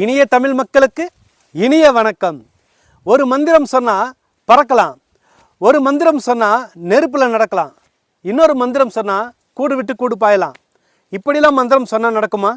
இனிய தமிழ் மக்களுக்கு இனிய வணக்கம். ஒரு மந்திரம் சொன்னால் பறக்கலாம். ஒரு மந்திரம் சொன்னால் நெருப்பில் நடக்கலாம். இன்னொரு மந்திரம் சொன்னால் கூடு விட்டு கூடு பாயலாம். இப்படிலாம் மந்திரம் சொன்னால் நடக்குமா?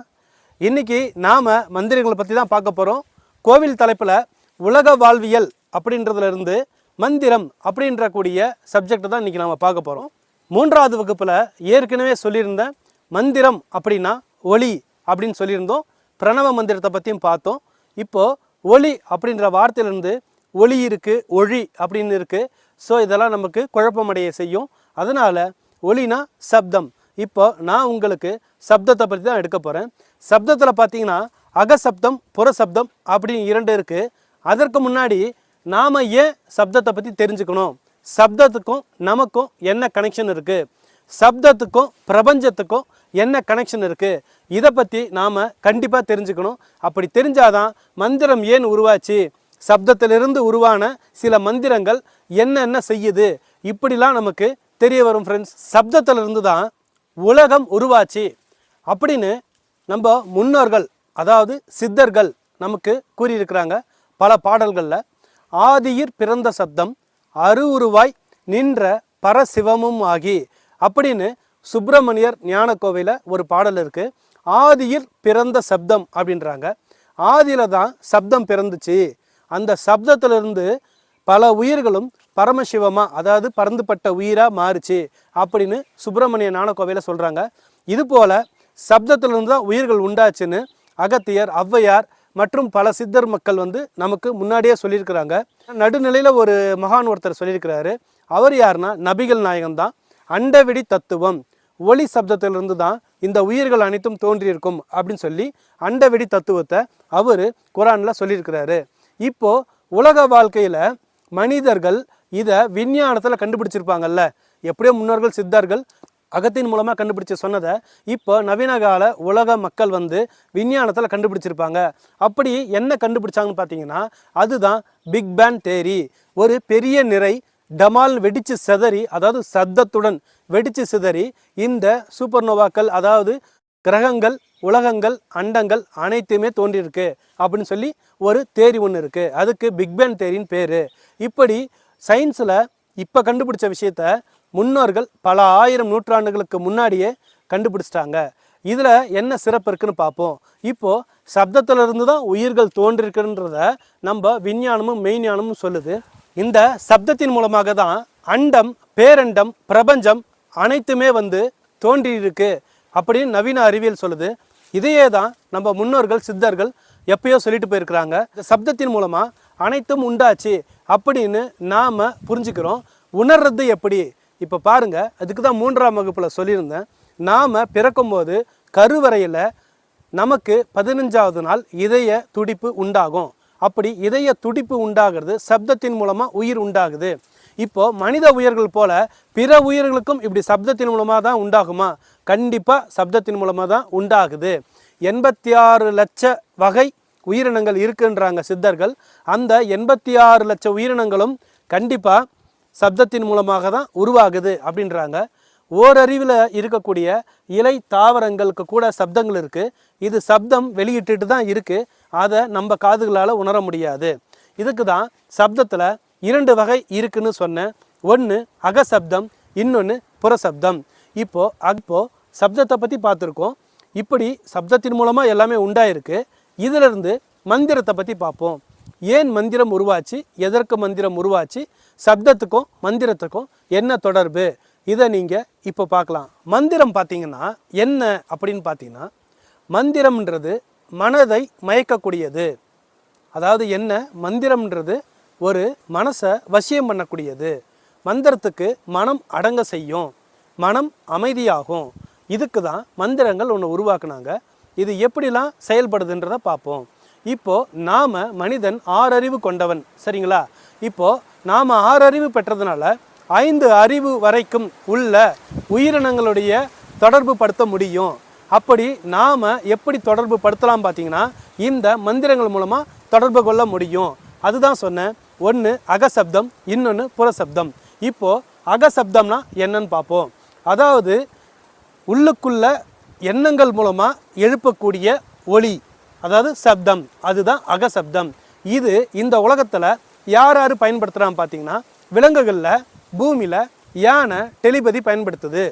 இன்றைக்கி நாம் மந்திரங்களை பற்றி தான் பார்க்க போகிறோம் கோவில் தலைப்பில் உலக வாழ்வியல் அப்படின்றதுலேருந்து மந்திரம் அப்படின்ற கூடிய சப்ஜெக்ட் தான் இன்றைக்கி நாம் பார்க்க போகிறோம் மூன்றாவது வகுப்பில் ஏற்கனவே சொல்லியிருந்தேன் மந்திரம் அப்படின்னா ஒளி அப்படின்னு சொல்லியிருந்தோம். பிரணவ மந்திரத்தை பற்றியும் பார்த்தோம். இப்போது ஒளி அப்படின்ற வார்த்தையிலேருந்து ஒளி இருக்குது ஒளி அப்படின்னு இருக்குது ஸோ இதெல்லாம் நமக்கு குழப்பமடைய செய்யும். அதனால் ஒளினா சப்தம். இப்போ நான் உங்களுக்கு சப்தத்தை பற்றி தான் எடுக்க போகிறேன் சப்தத்தில் பார்த்தீங்கன்னா அகசப்தம் புறசப்தம் அப்படின்னு இரண்டு இருக்குது அதற்கு முன்னாடி நாம் ஏன் சப்தத்தை பற்றி தெரிஞ்சுக்கணும்? சப்தத்துக்கும் நமக்கும் என்ன கனெக்ஷன் இருக்குது சப்தத்துக்கும் பிரபஞ்சத்துக்கும் என்ன கனெக்ஷன் இருக்குது இதை பற்றி நாம் கண்டிப்பாக தெரிஞ்சுக்கணும். அப்படி தெரிஞ்சாதான் மந்திரம் ஏன் உருவாச்சு? சப்தத்திலிருந்து உருவான சில மந்திரங்கள் என்னென்ன செய்யுது? இப்படிலாம் நமக்கு தெரிய வரும் ஃப்ரெண்ட்ஸ் சப்தத்திலிருந்து தான் உலகம் உருவாச்சு. அப்படின்னு நம்ம முன்னோர்கள் அதாவது சித்தர்கள் நமக்கு கூறியிருக்கிறாங்க. பல பாடல்களில் ஆதியிற் பிறந்த சப்தம் அருவுருவாய் நின்ற பரசிவமும் ஆகி அப்படின்னு சுப்பிரமணியர் ஞானக்கோவையில் ஒரு பாடல் இருக்குது ஆதியில் பிறந்த சப்தம் அப்படின்றாங்க. ஆதியில் தான் சப்தம் பிறந்துச்சு. அந்த சப்தத்திலிருந்து பல உயிர்களும் பரமசிவமா அதாவது பறந்துபட்ட உயிராக மாறுச்சு அப்படின்னு சுப்பிரமணிய ஞானக்கோவையில் சொல்கிறாங்க இது போல் சப்தத்திலிருந்து தான் உயிர்கள் உண்டாச்சுன்னு அகத்தியர் ஔவையார் மற்றும் பல சித்தர் மக்கள் வந்து நமக்கு முன்னாடியே சொல்லியிருக்கிறாங்க. நடுநிலையில் ஒரு மகான் ஒருத்தர் சொல்லியிருக்கிறாரு. அவர் யாருன்னா நபிகள் நாயகம் தான். அண்டவெடி தத்துவம். ஒளி சப்தத்திலிருந்து தான் இந்த உயிர்கள் அனைத்தும் தோன்றியிருக்கும் அப்படின்னு சொல்லி அண்டவெடி தத்துவத்தை அவர் குரானில் சொல்லியிருக்கிறாரு. இப்போது உலக வாழ்க்கையில் மனிதர்கள் இதை விஞ்ஞானத்தில் கண்டுபிடிச்சிருப்பாங்கல்ல. எப்படியோ முன்னோர்கள் சித்தர்கள் அகத்தின் மூலமாக கண்டுபிடிச்சு சொன்னதை இப்போ நவீன கால உலக மக்கள் வந்து விஞ்ஞானத்தில் கண்டுபிடிச்சிருப்பாங்க. அப்படி என்ன கண்டுபிடிச்சாங்கன்னு பார்த்தீங்கன்னா அதுதான் பிக் பேன் தேரி. ஒரு பெரிய நிறை டமால் வெடிச்சு சிதறி அதாவது சத்தத்துடன் வெடிச்சு சிதறி இந்த சூப்பர்னோவாக்கள் அதாவது கிரகங்கள் உலகங்கள் அண்டங்கள் அனைத்துமே தோன்றியிருக்கு அப்படின்னு சொல்லி ஒரு தேரி ஒன்று இருக்குது அதுக்கு பிக்பேன் தேரின்னு பேர். இப்படி சயின்ஸில் இப்போ கண்டுபிடிச்ச விஷயத்த முன்னோர்கள் பல ஆயிரம் நூற்றாண்டுகளுக்கு முன்னாடியே கண்டுபிடிச்சிட்டாங்க. இதில் என்ன சிறப்பு இருக்குன்னு பார்ப்போம். இப்போது சப்தத்திலிருந்து தான் உயிர்கள் தோன்றிருக்குன்றத நம்ம விஞ்ஞானமும் மெய்ஞானமும் சொல்லுது. இந்த சப்தத்தின் மூலமாக தான் அண்டம் பேரண்டம் பிரபஞ்சம் அனைத்துமே வந்து தோன்றியிருக்கு அப்படின்னு நவீன அறிவியல் சொல்லுது. இதையே தான் நம்ம முன்னோர்கள் சித்தர்கள் எப்பயோ சொல்லிட்டு போயிருக்கிறாங்க. இந்த சப்தத்தின் மூலமாக அனைத்தும் உண்டாச்சு அப்படின்னு நாம் புரிஞ்சுக்கிறோம். உணர்றது எப்படி? இப்போ பாருங்கள் அதுக்கு தான் மூன்றாம் வகுப்பில் சொல்லியிருந்தேன். நாம் பிறக்கும்போது கருவறையில் நமக்கு பதினஞ்சாவது நாள் இதய துடிப்பு உண்டாகும். அப்படி இதய துடிப்பு உண்டாகிறது சப்தத்தின் மூலமாக உயிர் உண்டாகுது. இப்போ மனித உயிர்கள் போல பிற உயிர்களுக்கும் இப்படி சப்தத்தின் மூலமாக தான் உண்டாகுமா? கண்டிப்பாக சப்தத்தின் மூலமாக தான் உண்டாகுது. எண்பத்தி ஆறு லட்ச வகை உயிரினங்கள் இருக்குன்றாங்க சித்தர்கள். அந்த எண்பத்தி ஆறு லட்ச உயிரினங்களும் கண்டிப்பாக சப்தத்தின் மூலமாக தான் உருவாகுது அப்படின்றாங்க. ஓரறிவில் இருக்கக்கூடிய இலை தாவரங்களுக்கு கூட சப்தங்கள் இருக்குது இது சப்தம் வெளியிட்டுட்டு தான் இருக்குது அதை நம்ம காதுகளால் உணர முடியாது. இதுக்கு தான் சப்தத்தில் இரண்டு வகை இருக்குன்னு சொன்னேன். ஒன்று அகசப்தம் இன்னொன்று புறசப்தம். இப்போது அப்போ சப்தத்தை பற்றி பார்த்துருக்கோம். இப்படி சப்தத்தின் மூலமாக எல்லாமே உண்டாயிருக்கு. இதிலிருந்து மந்திரத்தை பற்றி பார்ப்போம். ஏன் மந்திரம் உருவாச்சு? எதற்கு மந்திரம் உருவாச்சு? சப்தத்துக்கும் மந்திரத்துக்கும் என்ன தொடர்பு? இதை நீங்கள் இப்போ பார்க்கலாம். மந்திரம் பார்த்தீங்கன்னா என்ன அப்படின்னு பார்த்தீங்கன்னா மந்திரம்ன்றது மனதை மயக்கக்கூடியது. அதாவது என்ன? மந்திரம்ன்றது ஒரு மனசை வசியம் பண்ணக்கூடியது. மந்திரத்துக்கு மனம் அடங்க செய்யும். மனம் அமைதியாகும். இதுக்கு தான் மந்திரங்கள் ஒன்று உருவாக்குனாங்க. இது எப்படிலாம் செயல்படுதுன்றதை பார்ப்போம். இப்போது நாம் மனிதன் ஆறறிவு கொண்டவன். சரிங்களா? இப்போது நாம் ஆறறிவு பெற்றதுனால ஐந்து அறிவு வரைக்கும் உள்ள உயிரினங்களுடைய தொடர்பு படுத்த முடியும். அப்படி நாம் எப்படி தொடர்பு படுத்தலாம் பார்த்தீங்கன்னா இந்த மந்திரங்கள் மூலமாக தொடர்பு கொள்ள முடியும். அதுதான் சொன்னேன். ஒன்று அகசப்தம் இன்னொன்று புறசப்தம். இப்போது அகசப்தம்னா என்னன்னு பார்ப்போம். அதாவது உள்ளுக்குள்ள எண்ணங்கள் மூலமாக எழுப்பக்கூடிய ஒளி அதாவது சப்தம். அதுதான் அகசப்தம். இது இந்த உலகத்தில் யார் யார் பயன்படுத்துகிறான்னு பார்த்தீங்கன்னா விலங்குகளில் பூமியில் யானை டெலிபதி பயன்படுத்துது.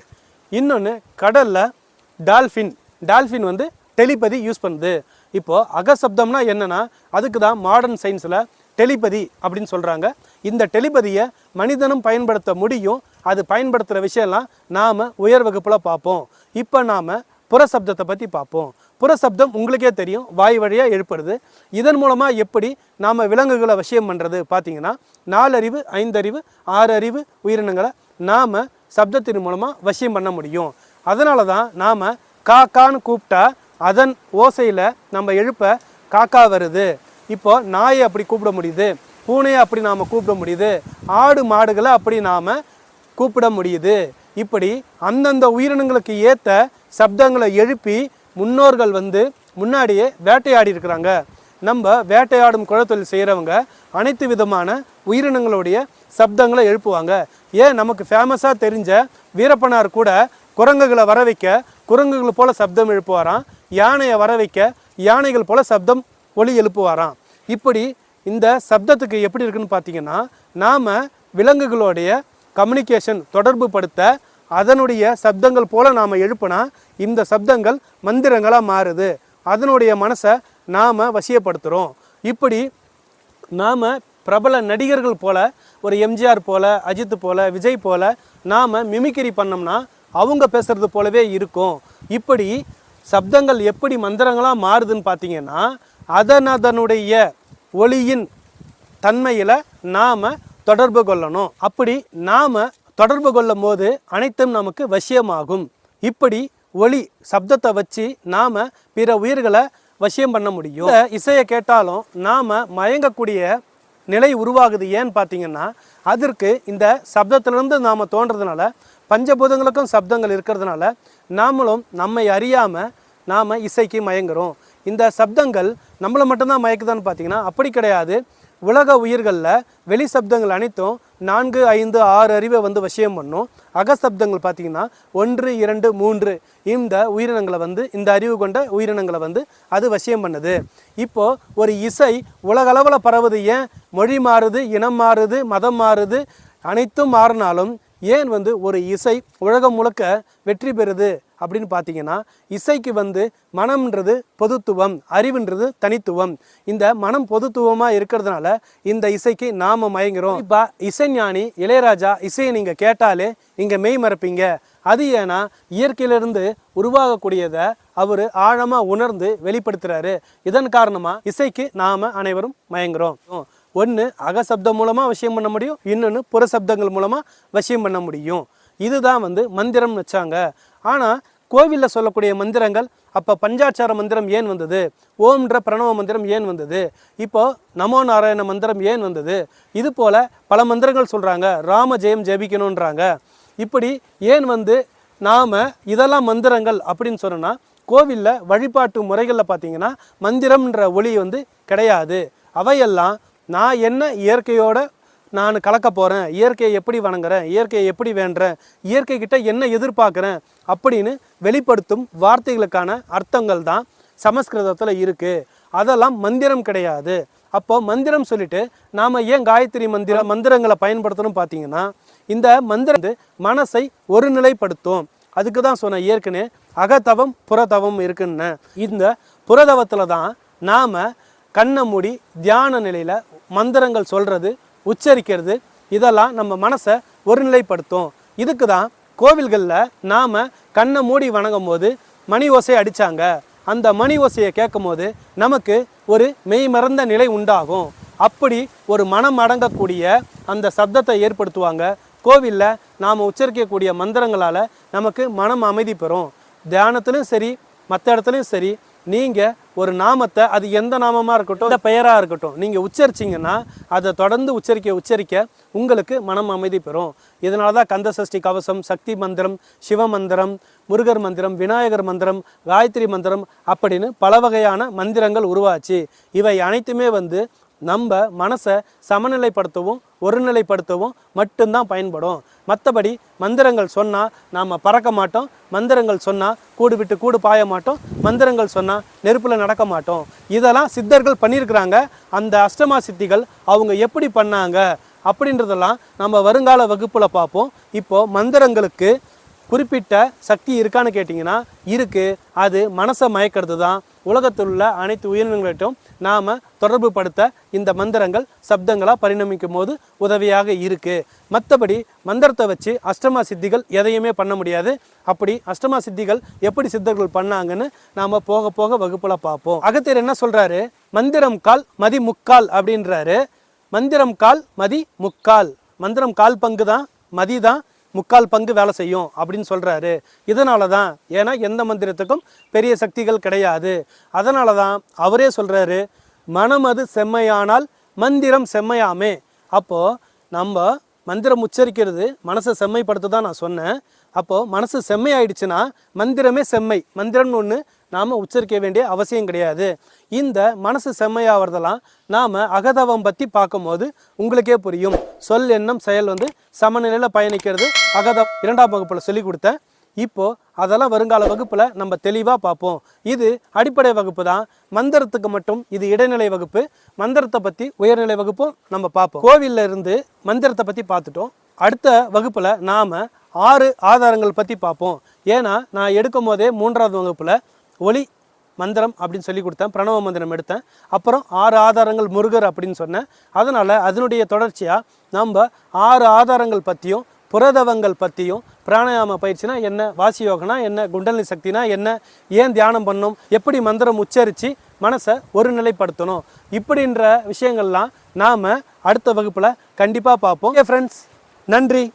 இன்னொன்று கடலில் டால்ஃபின். டால்ஃபின் வந்து டெலிபதி யூஸ் பண்ணுது. இப்போது அகசப்தம்னா என்னென்னா அதுக்கு தான் மாடர்ன் சயின்ஸில் டெலிபதி அப்படின்னு சொல்கிறாங்க இந்த டெலிபதியை மனிதனும் பயன்படுத்த முடியும். அது பயன்படுத்துகிற விஷயம்லாம் நாம் உயர் வகுப்பில் பார்ப்போம். இப்போ நாம் புறசப்தத்தை பற்றி பார்ப்போம். புறசப்தம் உங்களுக்கே தெரியும் வாய் வழியாக ஏற்படுது இதன் மூலமாக எப்படி நாம் விலங்குகளை விஷயம் பண்ணுறது பார்த்தீங்கன்னா நாலறிவு ஐந்தறிவு ஆறு அறிவு உயிரினங்களை நாம் சப்தத்தின் மூலமாக வசியம் பண்ண முடியும். அதனால தான் நாம் காக்கான்னு கூப்பிட்டா அதன் ஓசையில் நம்ம எழுப்ப காக்கா வருது. இப்போ நாயை அப்படி கூப்பிட முடியுது. பூனையை அப்படி நாம் கூப்பிட முடியுது. ஆடு மாடுகளை அப்படி நாம் கூப்பிட முடியுது. இப்படி அந்தந்த உயிரினங்களுக்கு ஏற்ற சப்தங்களை எழுப்பி முன்னோர்கள் வந்து முன்னாடியே வேட்டையாடி இருக்கிறாங்க. நம்ம வேட்டையாடும் குழத்தொழில் செய்கிறவங்க அனைத்து விதமான உயிரினங்களுடைய சப்தங்களை எழுப்புவாங்க. ஏன்? நமக்கு ஃபேமஸாக தெரிஞ்ச வீரப்பனார் கூட குரங்குகளை வர வைக்க குரங்குகள் போல் சப்தம் எழுப்புவாராம். யானையை வர வைக்க யானைகள் போல் சப்தம் ஒலி எழுப்புவாராம். இப்படி இந்த சப்தத்துக்கு எப்படி இருக்குன்னு பார்த்தீங்கன்னா நாம் விலங்குகளுடைய கம்யூனிகேஷன் தொடர்பு படுத்த அதனுடைய சப்தங்கள் போல நாம் எழுப்புனா இந்த சப்தங்கள் மந்திரங்களாக மாறுது. அதனுடைய மனசை நாம் வசியப்படுத்துகிறோம் இப்படி நாம் பிரபல நடிகர்கள் போல ஒரு எம்ஜிஆர் போல அஜித் போல விஜய் போல நாம் மிமிக்கிரி பண்ணோம்னா அவங்க பேசுறது போலவே இருக்கும். இப்படி சப்தங்கள் எப்படி மந்திரங்களாக மாறுதுன்னு பார்த்தீங்கன்னா அதன் அதனுடைய ஒளியின் தன்மையில் நாம் தொடர்பு கொள்ளணும். அப்படி நாம் தொடர்பு கொள்ளும் போது அனைத்தும் நமக்கு வசியமாகும். இப்படி ஒளி சப்தத்தை வச்சு நாம் பிற உயிர்களை வசியம் பண்ண முடியும். இசையை கேட்டாலும் நாம் மயங்கக்கூடிய நிலை உருவாகுது ஏன்னு பார்த்தீங்கன்னா அதற்கு இந்த சப்தத்திலிருந்து நாம் தோன்றதுனால பஞ்சபூதங்களுக்கும் சப்தங்கள் இருக்கிறதுனால நாமளும் நம்மை அறியாமல் நாம் இசைக்கு மயங்குறோம். இந்த சப்தங்கள் நம்மளை மட்டும்தான் மயக்குதான்னு பார்த்தீங்கன்னா அப்படி கிடையாது. உலக உயிர்களில் வெளி சப்தங்கள் அனைத்தும் நான்கு ஐந்து ஆறு அறிவை வந்து விஷயம் பண்ணும். அகசப்தங்கள் பார்த்தீங்கன்னா ஒன்று இரண்டு மூன்று இந்த உயிரினங்களை வந்து இந்த அறிவு கொண்ட உயிரினங்களை வந்து அது விஷயம் பண்ணுது. இப்போது ஒரு இசை உலகளவில் பரவுது ஏன்? மொழி மாறுது இனம் மாறுது மதம் மாறுது அனைத்தும் மாறினாலும் ஏன் வந்து ஒரு இசை உலகம் முழுக்க வெற்றி பெறுது? அப்படின்னு பார்த்தீங்கன்னா இசைக்கு வந்து மனம்ன்றது பொதுத்துவம் அறிவுன்றது தனித்துவம். இந்த மனம் பொதுத்துவமாக இருக்கிறதுனால இந்த இசைக்கு நாம் மயங்குறோம். இப்போ இசைஞானி இளையராஜா இசையை நீங்கள் கேட்டாலே இங்கே மெய் மறப்பீங்க. அது ஏன்னா இயற்கையிலிருந்து உருவாகக்கூடியதை அவர் ஆழமாக உணர்ந்து வெளிப்படுத்துகிறாரு இதன் காரணமாக இசைக்கு நாம் அனைவரும் மயங்குறோம். ஒன்று அகசப்தம் மூலமாக விஷயம் பண்ண முடியும். இன்னொன்று புறசப்தங்கள் மூலமாக விஷயம் பண்ண முடியும். இதுதான் வந்து மந்திரம்னு வச்சாங்க. ஆனால் கோவிலில் சொல்லக்கூடிய மந்திரங்கள் அப்போ பஞ்சாட்சார மந்திரம் ஏன் வந்தது? ஓம்ன்ற பிரணவ மந்திரம் ஏன் வந்தது? இப்போது நமோ நாராயண மந்திரம் ஏன் வந்தது? இது போல் பல மந்திரங்கள் சொல்கிறாங்க ராம ஜெயம் ஜெபிக்கணுன்றாங்க இப்படி ஏன் வந்து நாம் இதெல்லாம் மந்திரங்கள் அப்படின்னு சொன்னோன்னா கோவிலில் வழிபாட்டு முறைகளில் பார்த்தீங்கன்னா மந்திரம்ன்ற ஒளி வந்து கிடையாது. அவையெல்லாம் நான் என்ன இயற்கையோட நான் கலக்க போகிறேன் இயற்கையை எப்படி வணங்குறேன் இயற்கையை எப்படி வேண்டுறேன் இயற்கை கிட்ட என்ன எதிர்பார்க்குறேன் அப்படின்னு வெளிப்படுத்தும் வார்த்தைகளுக்கான அர்த்தங்கள் தான் சமஸ்கிருதத்தில் இருக்குது அதெல்லாம் மந்திரம் கிடையாது. அப்போ மந்திரம் சொல்லிட்டு நாம் ஏன் காயத்ரி மந்திர மந்திரங்களை பயன்படுத்தணும் பார்த்தீங்கன்னா இந்த மந்திரம் வந்து மனசை ஒருநிலைப்படுத்தும். அதுக்கு தான் சொன்ன ஏற்கனவே அகத்தவம் புறதவம் இருக்குன்னு. இந்த புறதவத்தில் தான் நாம் கண்ணை மூடி தியான நிலையில் மந்திரங்கள் சொல்கிறது உச்சரிக்கிறது. இதெல்லாம் நம்ம மனசை ஒருநிலைப்படுத்தும். இதுக்கு தான் கோவில்களில் நாம் கண்ணை மூடி வணங்கும் போது மணி ஓசை அடித்தாங்க அந்த மணி ஓசையை கேட்கும் போது நமக்கு ஒரு மெய் மறந்த நிலை உண்டாகும். அப்படி ஒரு மனம் அடங்கக்கூடிய அந்த சப்தத்தை ஏற்படுத்துவாங்க. கோவிலில் நாம் உச்சரிக்கக்கூடிய மந்திரங்களால் நமக்கு மனம் அமைதி பெறும். தியானத்திலும் சரி மற்ற இடத்துலையும் சரி நீங்கள் ஒரு நாமத்தை அது எந்த நாமமாக இருக்கட்டும் இந்த பெயராக இருக்கட்டும் நீங்கள் உச்சரிச்சிங்கன்னா அதை தொடர்ந்து உச்சரிக்க உச்சரிக்க உங்களுக்கு மனம் அமைதி பெறும். இதனால தான் கந்த சஷ்டி கவசம் சக்தி மந்திரம் சிவ மந்திரம் முருகர் மந்திரம் விநாயகர் மந்திரம் காயத்ரி மந்திரம் அப்படின்னு பல வகையான மந்திரங்கள் உருவாச்சு. இவை அனைத்துமே வந்து நம்ம மனசை சமநிலைப்படுத்தவும் ஒருநிலைப்படுத்தவும் மட்டும்தான் பயன்படும். மற்றபடி மந்திரங்கள் சொன்னால் நாம் பறக்க மாட்டோம். மந்திரங்கள் சொன்னால் கூடு விட்டு கூடு பாய மாட்டோம். மந்திரங்கள் சொன்னால் நெருப்பில் நடக்க மாட்டோம். இதெல்லாம் சித்தர்கள் பண்ணியிருக்கிறாங்க. அந்த அஷ்டமா சித்திகள் அவங்க எப்படி பண்ணாங்க அப்படின்றதெல்லாம் நம்ம வருங்கால வகுப்பில் பார்ப்போம். இப்போது மந்திரங்களுக்கு குறிப்பிட்ட சக்தி இருக்கான்னு கேட்டிங்கன்னா இருக்குது அது மனசை மயக்கிறது தான் உலகத்தில் உள்ள அனைத்து உயிரினங்கள்கிட்டும் நாம் தொடர்பு படுத்த இந்த மந்திரங்கள் சப்தங்களாக பரிணமிக்கும் போது உதவியாக இருக்குது மற்றபடி மந்திரத்தை வச்சு அஷ்டமா சித்திகள் எதையுமே பண்ண முடியாது. அப்படி அஷ்டமா சித்திகள் எப்படி சித்தர்கள் பண்ணாங்கன்னு நாம் போக போக வகுப்பில் பார்ப்போம். அகத்தியர் என்ன சொல்கிறாரு மந்திரம் கால் மதி முக்கால் அப்படின்றாரு. மந்திரம் கால் மதி முக்கால். மந்திரம் கால் பங்கு தான் மதி தான் முக்கால் பங்கு வேலை செய்யும் அப்படின்னு சொல்கிறாரு இதனால தான் ஏன்னா எந்த மந்திரத்துக்கும் பெரிய சக்திகள் கிடையாது. அதனால தான் அவரே சொல்கிறாரு மனமது செம்மையானால் மந்திரம் செம்மையாமே. அப்போது நம்ம மந்திரம் உச்சரிக்கிறது மனசை செம்மைப்படுத்த தான் நான் சொன்னேன். அப்போது மனசு செம்மையாயிடுச்சுன்னா மந்திரமே செம்மை. மந்திரம்னு ஒன்று நாம் உச்சரிக்க வேண்டிய அவசியம் கிடையாது. இந்த மனசு செம்மையாகிறதெல்லாம் நாம் அகதவம் பற்றி பார்க்கும்போது உங்களுக்கே புரியும். சொல் எண்ணம் செயல் வந்து சமநிலையில் பயணிக்கிறது. அகதம் இரண்டாம் வகுப்பில் சொல்லிக் கொடுத்தேன் இப்போது அதெல்லாம் வருங்கால வகுப்பில் நம்ம தெளிவாக பார்ப்போம். இது அடிப்படை வகுப்பு தான். மந்திரத்துக்கு மட்டும் இது இடைநிலை வகுப்பு. மந்திரத்தை பற்றி உயர்நிலை வகுப்பும் நம்ம பார்ப்போம். கோவில்ல இருந்து மந்திரத்தை பற்றி பார்த்துட்டோம். அடுத்த வகுப்பில் நாம் ஆறு ஆதாரங்கள் பற்றி பார்ப்போம். ஏன்னா நான் எடுக்கும் போதே மூன்றாவது வகுப்பில் ஒளி மந்திரம் அப்படின்னு சொல்லி கொடுத்தேன் பிரணவ மந்திரம் எடுத்தேன். அப்புறம் ஆறு ஆதாரங்கள் முருகர் அப்படின்னு சொன்னேன். அதனால் அதனுடைய தொடர்ச்சியாக நம்ம ஆறு ஆதாரங்கள் பற்றியும் புரதவங்கள் பற்றியும் பிராணாயாம பயிற்சினா என்ன வாசியோகனா என்ன குண்டலினி சக்தினா என்ன ஏன் தியானம் பண்ணணும் எப்படி மந்திரம் உச்சரித்து மனசை ஒருநிலைப்படுத்தணும் இப்படின்ற விஷயங்கள்லாம் நாம் அடுத்த வகுப்பில் கண்டிப்பாக பார்ப்போம். ஃப்ரெண்ட்ஸ் நன்றி.